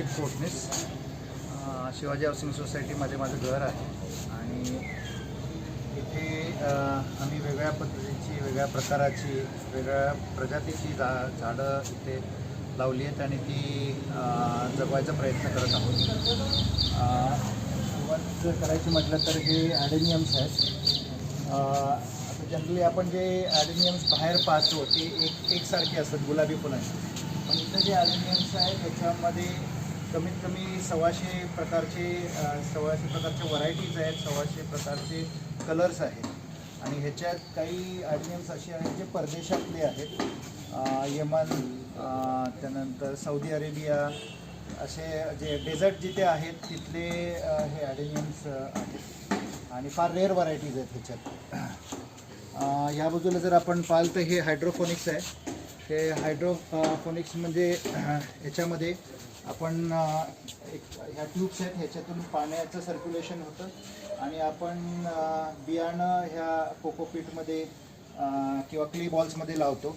Dilip Kotnis Shivaji housing सोसायटीमध्ये माझं घर आहे. आणि इथे आम्ही वेगळ्या पद्धतीची वेगळ्या प्रकाराची वेगळ्या प्रजातीची झा झाडं इथे लावली आहेत आणि ती जगवायचा प्रयत्न करत आहोत. सुरुवात जर करायची म्हटलं तर हे ॲडेनियम्स आहेत. आता जनरली आपण जे ॲडेनियम्स बाहेर पाहतो ते एक एकसारखे असतात गुलाबी फुलांचे. पण इथं जे ॲल्युमिनियम्स आहेत त्याच्यामध्ये कमीत कमी सव्वाशे प्रकारचे सव्वाशे प्रकारचे व्हरायटीज आहेत सव्वाशे प्रकारचे कलर्स आहेत. आणि ह्याच्यात काही आयडियम्स असे आहेत जे परदेशातले आहेत. यमन त्यानंतर सौदी अरेबिया असे जे डेझर्ट जिथे आहेत तिथले हे ॲडेनियम्स आहेत. आणि फार रेअर व्हरायटीज आहेत ह्याच्यात. या ह्या बाजूला जर आपण पाहाल तर हे हायड्रोफोनिक्स आहे. हे हायड्रोफोनिक्स म्हणजे ह्याच्यामध्ये आपण एक ह्या ट्यूब्स आहेत ह्याच्यातून पाण्याचं सर्क्युलेशन होतं आणि आपण बियाणं ह्या कोकोपीटमध्ये किंवा क्ली बॉल्समध्ये लावतो.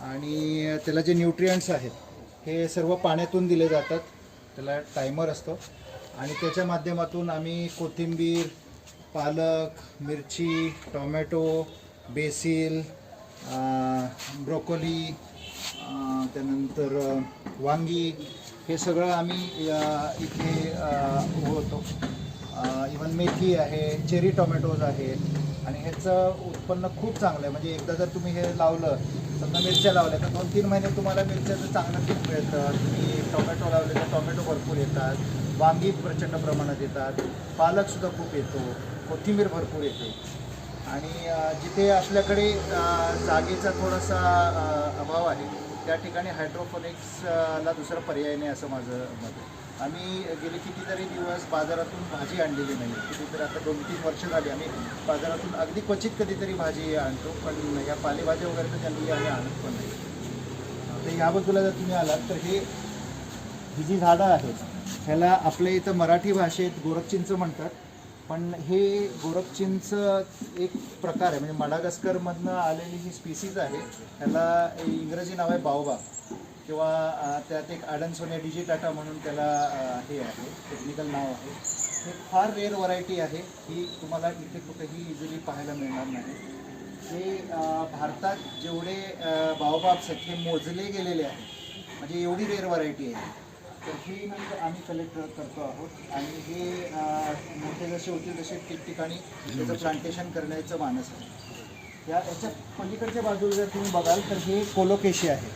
आणि त्याला जे न्यूट्रियंट्स आहेत हे सर्व पाण्यातून दिले जातात. त्याला टायमर असतो. आणि त्याच्या माध्यमातून आम्ही कोथिंबीर पालक मिरची टोमॅटो बेसिल ब्रोकोली त्यानंतर वांगी हे सगळं आम्ही इथे उगवतो इवन मेथी आहे चेरी टोमॅटोज आहेत आणि ह्याचं उत्पन्न खूप चांगलं आहे. म्हणजे एकदा जर तुम्ही हे लावलं समजा मिरच्या लावल्या तर दोन तीन महिने तुम्हाला मिरच्याचं चांगलं पीक मिळतं तुम्ही टोमॅटो लावले तर टोमॅटो भरपूर येतात. वांगी प्रचंड प्रमाणात येतात. पालकसुद्धा खूप येतो. कोथिंबीर भरपूर येते. आणि जिथे आपल्याकडे जागेचा थोडासा अभाव आहे त्या ठिकाणी हायड्रोफोनिक्सला दुसरा पर्याय नाही असं माझं मत आहे. आम्ही गेले कितीतरी दिवस बाजारातून भाजी आणलेली नाही कितीतरी आता दोन तीन वर्ष झाली आम्ही बाजारातून अगदी क्वचित कधीतरी भाजी आणतो पण या पालेभाज्या वगैरे तर त्यांनी आम्ही आणत पण नाही. तर या बाजूला जर तुम्ही आलात तर हे ही जी झाडं आहेत ह्याला आपल्या इथं मराठी भाषेत गोरखचिंच म्हणतात. पण हे गोरखचिंच एक प्रकार आहे. म्हणजे मडागस्करमधनं आलेली ही स्पीसीज आहे. त्याला इंग्रजी नाव आहे बावबा किंवा त्यात एक आडनसोनिया डिजिटाटा म्हणून त्याला हे आहे. टेक्निकल नाव आहे. हे फार रेअर व्हरायटी आहे. ही तुम्हाला इथे कुठेही इझिली पाहायला मिळणार नाही. हे भारतात जेवढे बावबाब्स आहेत हे मोजले गेलेले आहेत. म्हणजे एवढी रेअर व्हरायटी आहे. तर ही नंतर म्हणजे आम्ही कलेक्ट करतो आहोत. आणि हे मोठे जसे होतील तसे ठिकठिकाणी त्याचं प्लांटेशन करण्याचं मानस आहे. या याच्या पलीकडच्या बाजूला जर तुम्ही बघाल तर हे कोलोकेशी आहे.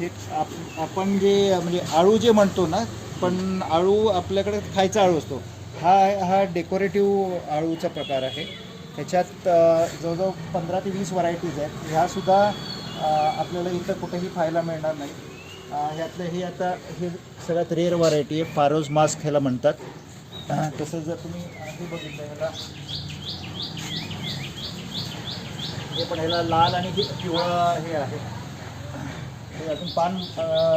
हे आप- आपण जे म्हणजे आळू जे म्हणतो ना पण आळू आपल्याकडे खायचा आळू असतो. हा हा डेकोरेटिव्ह आळूचा प्रकार आहे. ह्याच्यात जवळजवळ पंधरा ते वीस व्हरायटीज आहेत. ह्यासुद्धा आपल्याला इथं कुठेही पाहायला मिळणार नाही ह्यातलं हे आता हे सगळ्यात रेअर व्हरायटी आहे फारोज मास्क ह्याला म्हणतात. तसं जर तुम्ही हे बघितलं ह्याला. हे पण ह्याला लाल आणि पिवळं हे आहे. हे अजून पान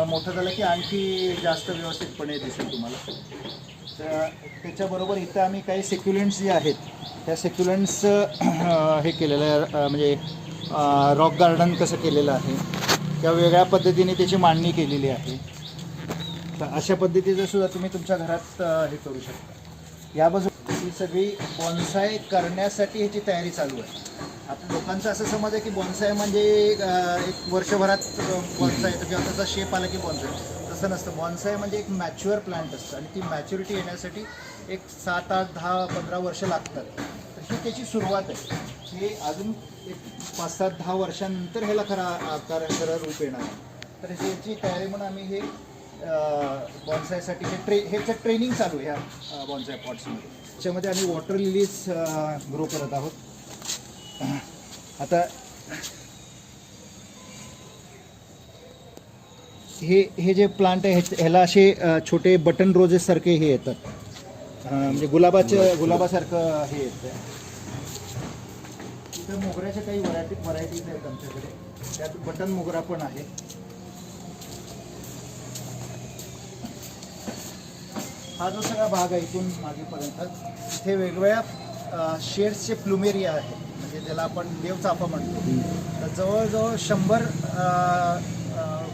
मोठं झालं की आणखी जास्त व्यवस्थितपणे दिसेल तुम्हाला. तर त्याच्याबरोबर इथं आम्ही काही सेक्युलेंट्स जे आहेत त्या सेक्युलेंट्स हे केलेलं आहे म्हणजे रॉक गार्डन कसं केलेलं आहे. किंवा वेगळ्या पद्धतीने त्याची मांडणी केलेली आहे. तर अशा पद्धतीचं सुद्धा तुम्ही तुमच्या घरात हे करू शकता. याबाजू ही सगळी बॉन्साय करण्यासाठी ह्याची तयारी चालू आहे. आता लोकांचा असं समज आहे की बॉन्साय म्हणजे एक वर्षभरात बॉन्साय येतं किंवा त्याचा शेप आला की बॉन्साय तसं नसतं. बॉन्साय म्हणजे एक मॅच्युअर प्लांट असतं आणि ती मॅच्युरिटी येण्यासाठी एक सात आठ दहा पंधरा वर्ष लागतात. ही त्याची सुरुवात आहे. हे अजून एक पाच सात दहा वर्षांनंतर ह्याला खरा आकार खरा रूप येणार आहे. तर ह्याची तयारी म्हणून आम्ही हे बॉन्सायसाठी हे ट्रे ह्याचं ट्रेनिंग चालू आहे ह्या बॉन्साय पॉट्समध्ये त्याच्यामध्ये आम्ही वॉटर लिलीज ग्रो करत आहोत. आता हे हे जे प्लांट आहे ह्याला असे छोटे बटन रोजेससारखे हे येतात. म्हणजे गुलाबाचं गुलाबासारखं हे येतं. इथं मोगऱ्याच्या काही व्हरायटी व्हरायटीज आहेत आमच्याकडे. त्यात बटन मोगरा पण आहे. हा जो सगळा भाग आहे इथून मागेपर्यंत इथे वेगवेगळ्या शेड्सचे प्लुमेरिया आहे. म्हणजे ज्याला आपण देवचाफा म्हणतो. तर जवळजवळ शंभर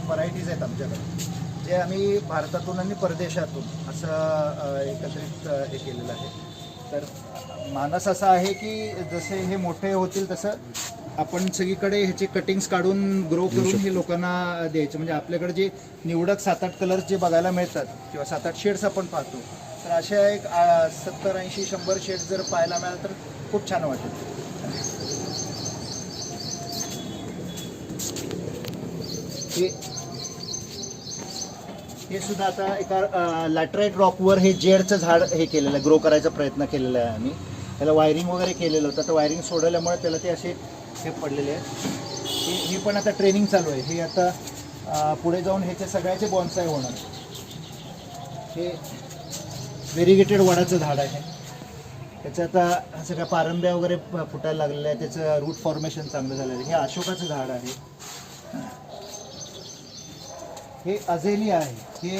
व्हरायटीज आहेत आमच्याकडे. जे आम्ही भारतातून आणि परदेशातून असं एकत्रित हे केलेलं आहे. तर मानस असा आहे की जसे हे मोठे होतील तसं आपण सगळीकडे ह्याचे कटिंग्स काढून ग्रो करून हे लोकांना द्यायचं. म्हणजे आपल्याकडे जे निवडक सात आठ कलर्स जे बघायला मिळतात किंवा सात आठ शेड्स आपण पाहतो तर अशा एक सत्तर ऐंशी शंभर शेड्स जर पाहायला मिळालं तर खूप छान वाटेल. हे हे सुद्धा आता एका लॅटराईट रॉकवर हे जेडचं झाड हे केलेलं आहे ग्रो करायचा प्रयत्न केलेला आहे आम्ही. त्याला वायरिंग वगैरे केलेलं होतं. तर वायरिंग सोडवल्यामुळे त्याला ते असे हे पडलेले आहेत. हे ही पण आता ट्रेनिंग चालू आहे. हे आता पुढे जाऊन ह्याचे सगळ्याचे बॉन्साय होणार. हे व्हेरिगेटेड वडाचं झाड आहे. त्याचं आता सगळ्या पारंब्या वगैरे फुटायला लागलेल्या आहे त्याचं रूट फॉर्मेशन चांगलं झालेलं आहे. हे अशोकाचं झाड आहे. हे अझेलिया आहे. हे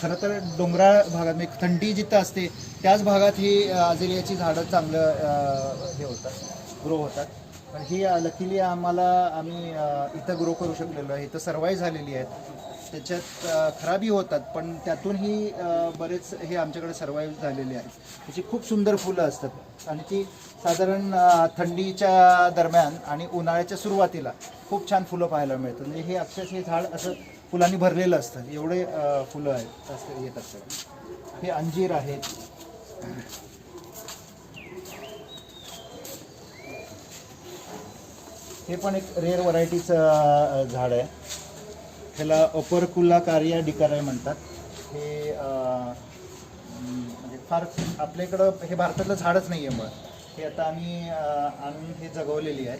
खरं तर डोंगराळ भागात म्हणजे थंडी जिथं असते त्याच भागात ही अझेलियाची झाडं चांगलं हे होतात ग्रो होतात. पण ही लकीली आम्हाला आम्ही इथं ग्रो करू शकलेलो आहे. इथं सर्वाई झालेली आहेत. त्याच्यात खराबी होतात पण त्यातूनही बरेच हे आमच्याकडे सर्वाईव्ह झालेले आहेत. त्याची खूप सुंदर फुलं असतात. आणि ती साधारण थंडीच्या दरम्यान आणि उन्हाळ्याच्या सुरुवातीला खूप छान फुलं पाहायला मिळतात. म्हणजे हे अक्षरशः हे झाड असं फुलांनी भरलेलं असतं. एवढे फुलं आहेत. असं येत असतात हे अंजीर आहेत. हे पण एक रेअर व्हरायटीचं झाड आहे. ह्याला अपरकुला कार्या डिकाराय म्हणतात. हे म्हणजे फार आपल्याकडं हे भारतातलं झाडच नाही आहे मग. हे आता आम्ही आणून हे जगवलेली आहे.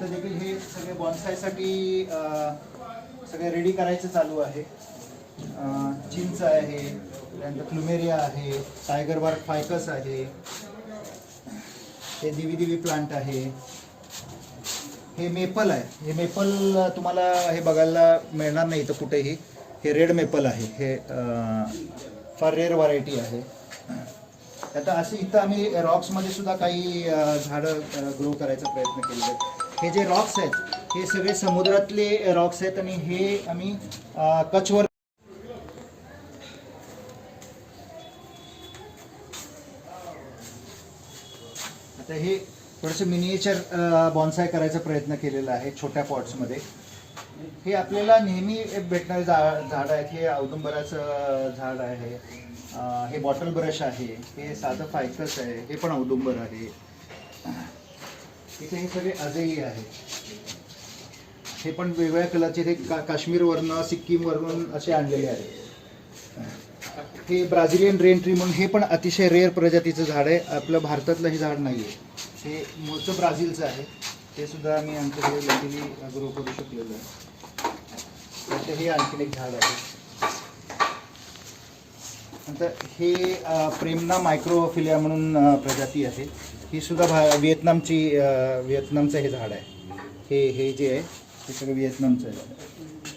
तर देखील हे सगळे बॉन्सायसाठी सगळे रेडी करायचं चालू आहे. चिंच आहे त्यानंतर प्लुमेरिया आहे टायगर बार्क फायकस आहे हे दिवी दिवी प्लांट आहे. हे मेपल आहे. हे मेपल तुम्हाला हे बघायला मिळणार नाही इथं कुठेही. हे रेड मेपल आहे. हे फार रेअर व्हरायटी आहे. आता असे इथं आम्ही रॉक्समध्ये सुद्धा काही झाडं ग्रो करायचा प्रयत्न केलेला आहेत. हे जे रॉक्स आहेत हे सगळे समुद्रातले रॉक्स आहेत आणि हे आम्ही कचवर आता हे थोडंसं मिनिएचर बॉन्साय करायचा प्रयत्न केलेला आहे छोट्या पॉट्समध्ये हे आपल्याला नेहमी भेटणारे झाड आहेत. हे औदुंबराचं झाड आहे. हे बॉटल ब्रश आहे. हे साधं फायकस आहे. हे पण औदुंबर आहे. इथे हे सगळे आजही आहे हे पण वेगवेगळ्या कलरचे ते का काश्मीरवरनं सिक्कीमवरून असे आणलेले आहेत. हे ब्राझिलियन रेन ट्री म्हणून हे पण अतिशय रेअर प्रजातीचं झाड आहे. आपलं भारतातलं हे झाड नाही आहे हे मूळचं ब्राझीलचं आहे. ते सुद्धा आम्ही आमच्याकडे लकीली ग्रो करू शकलेलो आहे. त्याचं हे आणखीन एक झाड आहे. नंतर हे प्रेमना मायक्रोफिलिया म्हणून प्रजाती आहे. ही सुद्धा भा व्हिएतनामची व्हिएतनामचं हे झाड आहे. हे हे जे आहे हे सगळं व्हिएतनामचं आहे.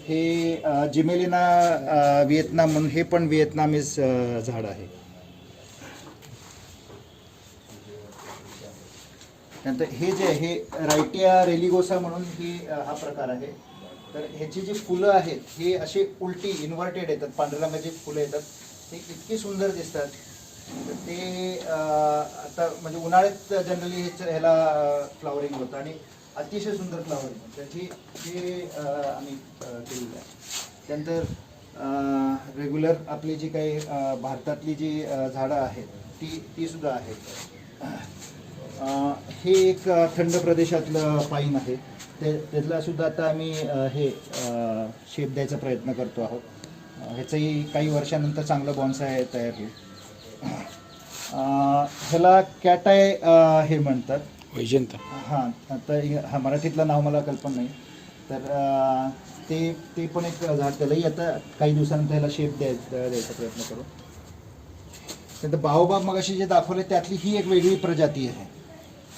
हे जिमेलिना व्हिएतनाम म्हणून हे पण व्हिएतनामीज झाड आहे. नंतर हे जे आहे हे रायटिया रेलिगोसा म्हणून ही हा प्रकार आहे. तर ह्याची जी फुलं आहेत हे असे उलटी इन्व्हर्टेड येतात. पांढऱ्या रंगाची फुलं येतात. ते इतकी सुंदर दिसतात. तर ते आता म्हणजे उन्हाळ्यात जनरली ह्याला फ्लावरिंग होतं आणि अतिशय सुंदर फ्लावरिंग त्याची ते आम्ही केलेलं आहे. त्यानंतर रेग्युलर आपली जी काही भारतातली जी झाडं आहेत ती ती सुद्धा आहेत. हे एक थंड प्रदेशातलं पाईन आहे. ते त्यातला सुद्धा आता आम्ही हे शेप द्यायचा प्रयत्न करतो आहोत. ह्याचंही काही वर्षानंतर चांगलं बॉन्साय तयार होईल. ह्याला कॅटाय हे म्हणतात. वैजंता. हां आता इ- हा मराठीतलं नाव मला कल्पना नाही. तर ते ते पण एक झाड त्यालाही आता काही दिवसानंतर ह्याला शेप द्यायचा द्यायचा प्रयत्न करू. नंतर बाओबाब मगाशी जे दाखवले त्यातली ही एक वेगळी प्रजाती आहे.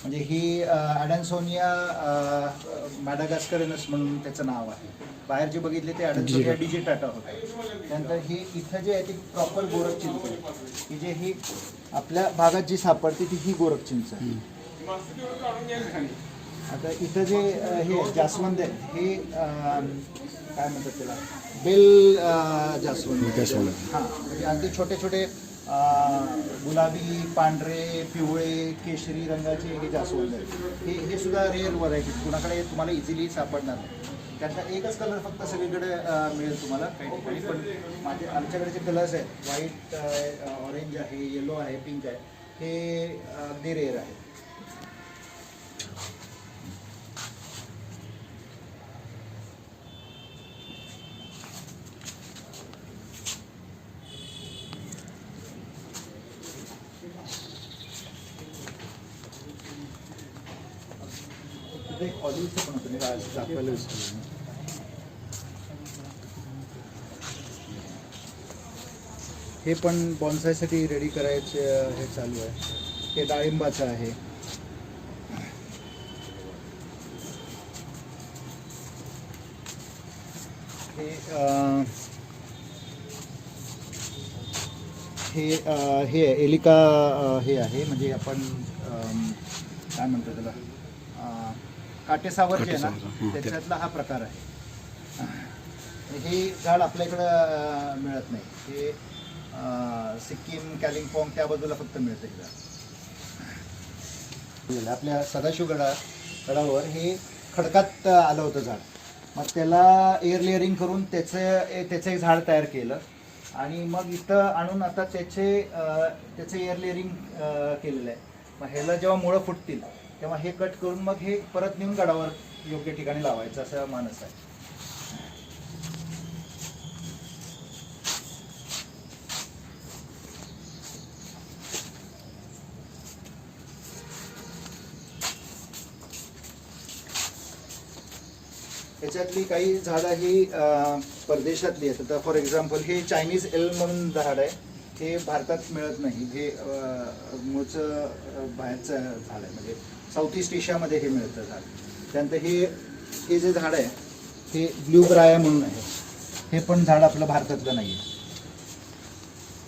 म्हणजे ही अडॅन्सोनिया मॅडागास्करेनस म्हणून त्याचं नाव आहे. बाहेर जे बघितले ते अडॅन्सोनिया डिजिटाटा होतं. त्यानंतर हे इथं जे आहे ती प्रॉपर गोरख चिंच आहे. की जे ही आपल्या भागात जी सापडते ती ही गोरख चिंच आहे. आता इथं जे हे जास्वंद आहे हे काय म्हणतात त्याला? बेल जास्वंद. हां म्हणजे अगदी छोटे छोटे गुलाबी पांढरे पिवळे केशरी रंगाचे हे जास्वंद हे हे सुद्धा रेअर व्हरायटी कुणाकडे तुम्हाला इझिली सापडणार नाही. त्यातला एकच कलर फक्त सगळीकडे मिळेल तुम्हाला काही ठिकाणी. पण माझे आमच्याकडे जे कलर्स आहेत व्हाईट ऑरेंज आहे येलो आहे पिंक आहे हे अगदी रेअर आहे तिथे एक ऑलिव्हचं पण होतं मी आज दाखवायला विसरलो हे पण बॉन्सायसाठी रेडी करायचे हे चालू आहे. हे डाळिंबाचं आहे. हे हे हे आहे, एलिका हे आहे. म्हणजे आपण काय म्हणतो त्याला? काटेसावर जे आहे ना. त्याच्यातला हा प्रकार आहे. हे झाड आपल्या इकडं मिळत नाही. हे सिक्कीम कॅलिम्पॉंग त्या बाजूला फक्त मिळतं हे झाड. आपल्या सदाशिवगडा गडावर हे खडकात आलं होतं झाड. मग त्याला एअर लेअरिंग करून त्याचं ए- त्याचं एक झाड तयार केलं. आणि मग इथं आणून आता त्याचे त्याचं एअर लेअरिंग केलेलं आहे. मग ह्याला जेव्हा मुळं फुटतील तेव्हा हे कट करून मग हे परत नेऊन गडावर योग्य ठिकाणी लावायचं असं मानस आहे. याच्यातली काही झाडं ही परदेशातली आहेत. आता फॉर एक्झाम्पल हे चायनीज एल म्हणून झाड आहे. हे भारतात मिळत नाही. हे मूळचं बाहेरचं झाड आहे म्हणजे साऊथ ईस्ट एशियामध्ये हे मिळतं झाड त्यानंतर हे हे जे झाड आहे हे ब्ल्यू ब्राया म्हणून आहे. हे पण झाड आपलं भारतातलं नाही आहे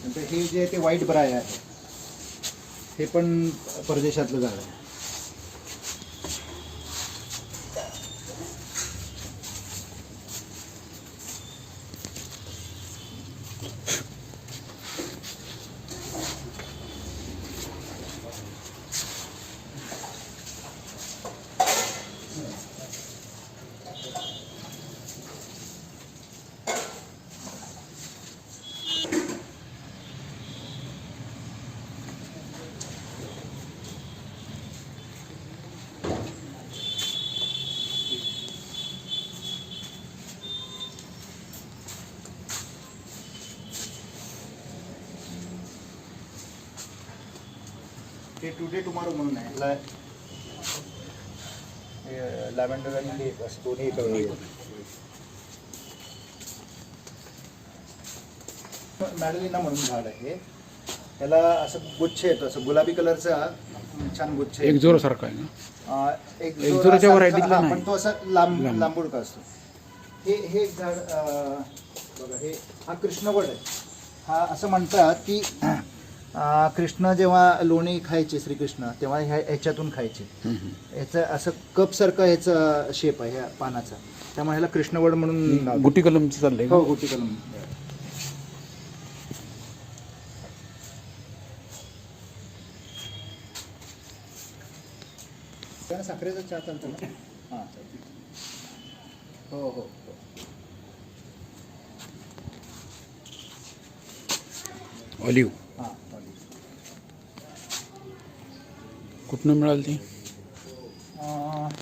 नंतर हे जे आहे ते व्हाईट ब्राया आहे. हे पण परदेशातलं झाड आहे. ते टुडे टुमारो म्हणून आहे ला लॅव्हेंडर आणि लेक असं दोन्ही एका वेळी येतात. मॅडलिना म्हणून झाड आहे त्याला असं गुच्छ येतो असं गुलाबी कलरचा छान गुच्छ एक. जोरासारखा आहे ना एक एक जोर जोराच्या हा. पण तो असा लांब लांब. लांबुडका असतो हे हे एक झाड बघा हे हा कृष्णवड आहे हा असं म्हणतात की कृष्ण जेव्हा लोणी खायचे श्रीकृष्ण तेव्हा ह्या ह्याच्यातून खायचे. याचं असं कपसारखं ह्याचं शेप आहे ह्या पानाचा. त्यामुळे ह्याला कृष्णवड म्हणून नाव. गुटी कलमचं चाललंय का? हो गुटी कलम. साखरेचा चहा चालतो ना? हां. हो हो हो. ऑलिव्ह हां. कुठनं मिळाल ती?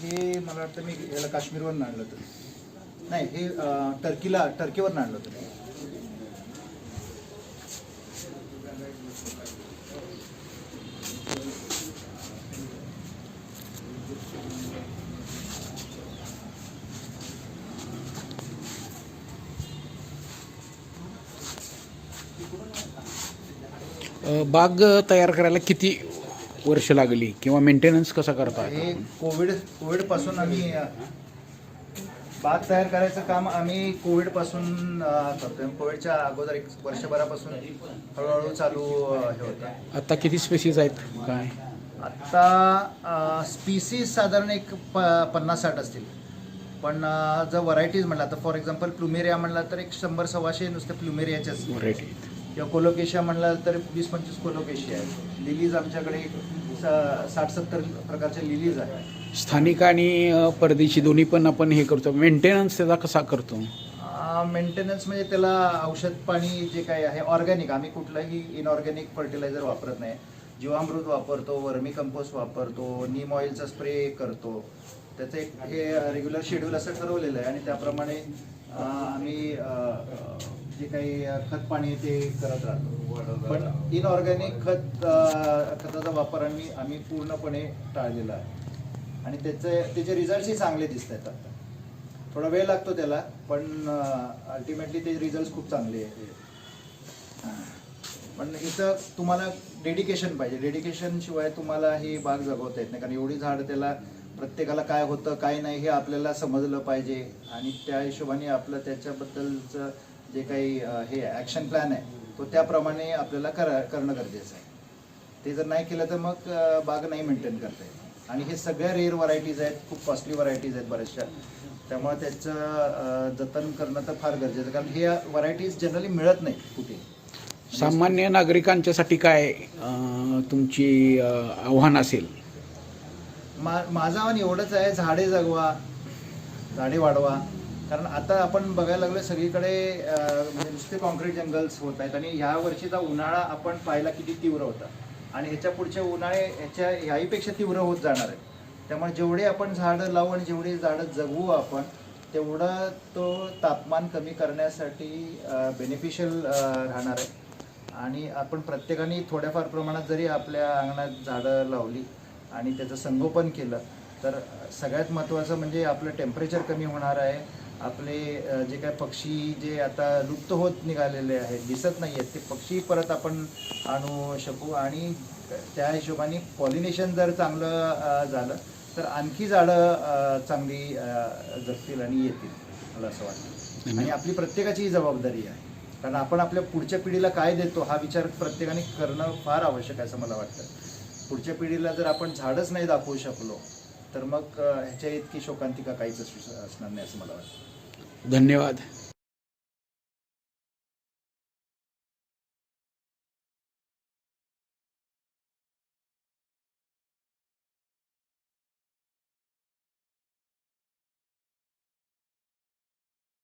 हे मला वाटतं मी याला काश्मीरवरून आणलं होतं. नाही हे अं, टर्कीला टर्कीवरून आणलं होतं. अ, बाग तयार करायला किती वर्ष लागली किंवा मेंटेनन्स कसा करता हे कोविड कोविडपासून आम्ही बाग तयार करायचं काम आम्ही कोविडपासून अ, करतोय. कोविडच्या अगोदर एक वर्षभरापासून हळूहळू चालू हे होतं. आता किती स्पेसीज आहेत? काय? आता स्पीसीज साधारण एक प पन्नास साठ असतील. पण जर व्हरायटीज म्हणला तर फॉर एक्झाम्पल प्लुमेरिया म्हणला तर एक शंभर सव्वाशे नुसते प्लुमेरियाच्याच व्हरायटी किंवा कोलोकेशिया म्हणला तर वीस पंचवीस कोलोकेशिया आहेत. लिलीज आमच्याकडे साठ सत्तर प्रकारच्या लिलीज आहेत. स्थानिक आणि परदेशी दोन्ही पण आपण हे करतो. मेंटेनन्स त्याचा कसा करतो? मेंटेनन्स म्हणजे त्याला औषध पाणी जे काही आहे ऑर्गॅनिक आम्ही कुठलंही इनऑर्गॅनिक फर्टिलायझर वापरत नाही. जीवामृत वापरतो वर्मी कंपोस्ट वापरतो नीम ऑइलचा स्प्रे करतो. त्याचं एक हे रेग्युलर शेड्यूल असं ठरवलेलं आहे आणि त्याप्रमाणे आम्ही जे काही खत पाणी ते करत राहतो. पण इनऑर्गॅनिक खत खताचा वापर आम्ही आम्ही पूर्णपणे टाळलेला आहे. आणि त्याचे त्याचे रिझल्टही चांगले दिसत आहेत आता. थोडा वेळ लागतो त्याला पण अल्टिमेटली ते रिझल्ट खूप चांगले आहेत. पण इथं तुम्हाला डेडिकेशन पाहिजे. डेडिकेशन शिवाय तुम्हाला ही बाग जगवता येत नाही. कारण एवढी झाड त्याला प्रत्येकाला काय होतं काय नाही हे आपल्याला समजलं पाहिजे. आणि त्या हिशोबाने आपलं त्याच्याबद्दलचं जे काही हे ॲक्शन प्लॅन आहे तो त्याप्रमाणे आपल्याला करा करणं गरजेचं आहे. ते जर नाही केलं तर मग बाग नाही मेंटेन करता येईल आणि हे सगळ्या रेअर व्हरायटीज आहेत खूप कॉस्टली व्हरायटीज आहेत बऱ्याचशा. त्यामुळे त्याचं जतन करणं तर फार गरजेचं आहे. कारण हे व्हरायटीज जनरली मिळत नाही कुठे. सामान्य नागरिकांच्यासाठी काय तुमची आव्हान असेल? मा माझं आव्हान एवढंच आहे झाडे जगवा झाडे वाढवा. कारण आता आपण बघायला लागलो सगळीकडे म्हणजे नुसते कॉन्क्रीट जंगल्स होत आहेत आणि ह्या वर्षीचा उन्हाळा आपण पाहिला किती तीव्र होता. आणि ह्याच्या पुढच्या उन्हाळे ह्याच्या ह्याहीपेक्षा तीव्र होत जाणार आहे त्यामुळे जेवढे आपण झाडं लावू आणि जेवढी झाडं जगवू आपण तेवढं तो तापमान कमी करण्यासाठी बेनिफिशियल राहणार आहे. आणि आपण प्रत्येकाने थोड्याफार प्रमाणात जरी आपल्या अंगणात झाडं लावली आणि त्याचं संगोपन केलं. तर सगळ्यात महत्त्वाचं म्हणजे आपलं टेम्परेचर कमी होणार आहे. आपले जे काय पक्षी जे आता लुप्त होत निघालेले आहेत दिसत नाही आहेत ते पक्षी परत आपण आणू शकू. आणि त्या हिशोबाने पॉलिनेशन जर चांगलं झालं तर आणखी झाडं चांगली जगतील आणि येतील मला असं वाटतं. आणि आपली प्रत्येकाची ही जबाबदारी आहे. कारण आपण आपल्या पुढच्या पिढीला काय देतो हा विचार प्रत्येकाने करणं फार आवश्यक आहे असं मला वाटतं. पुढच्या पिढीला जर आपण झाडच नाही दाखवू शकलो तर मग ह्याच्या इतकी शोकांतिका काहीच असू असणार नाही असं मला वाटतं. धन्यवाद.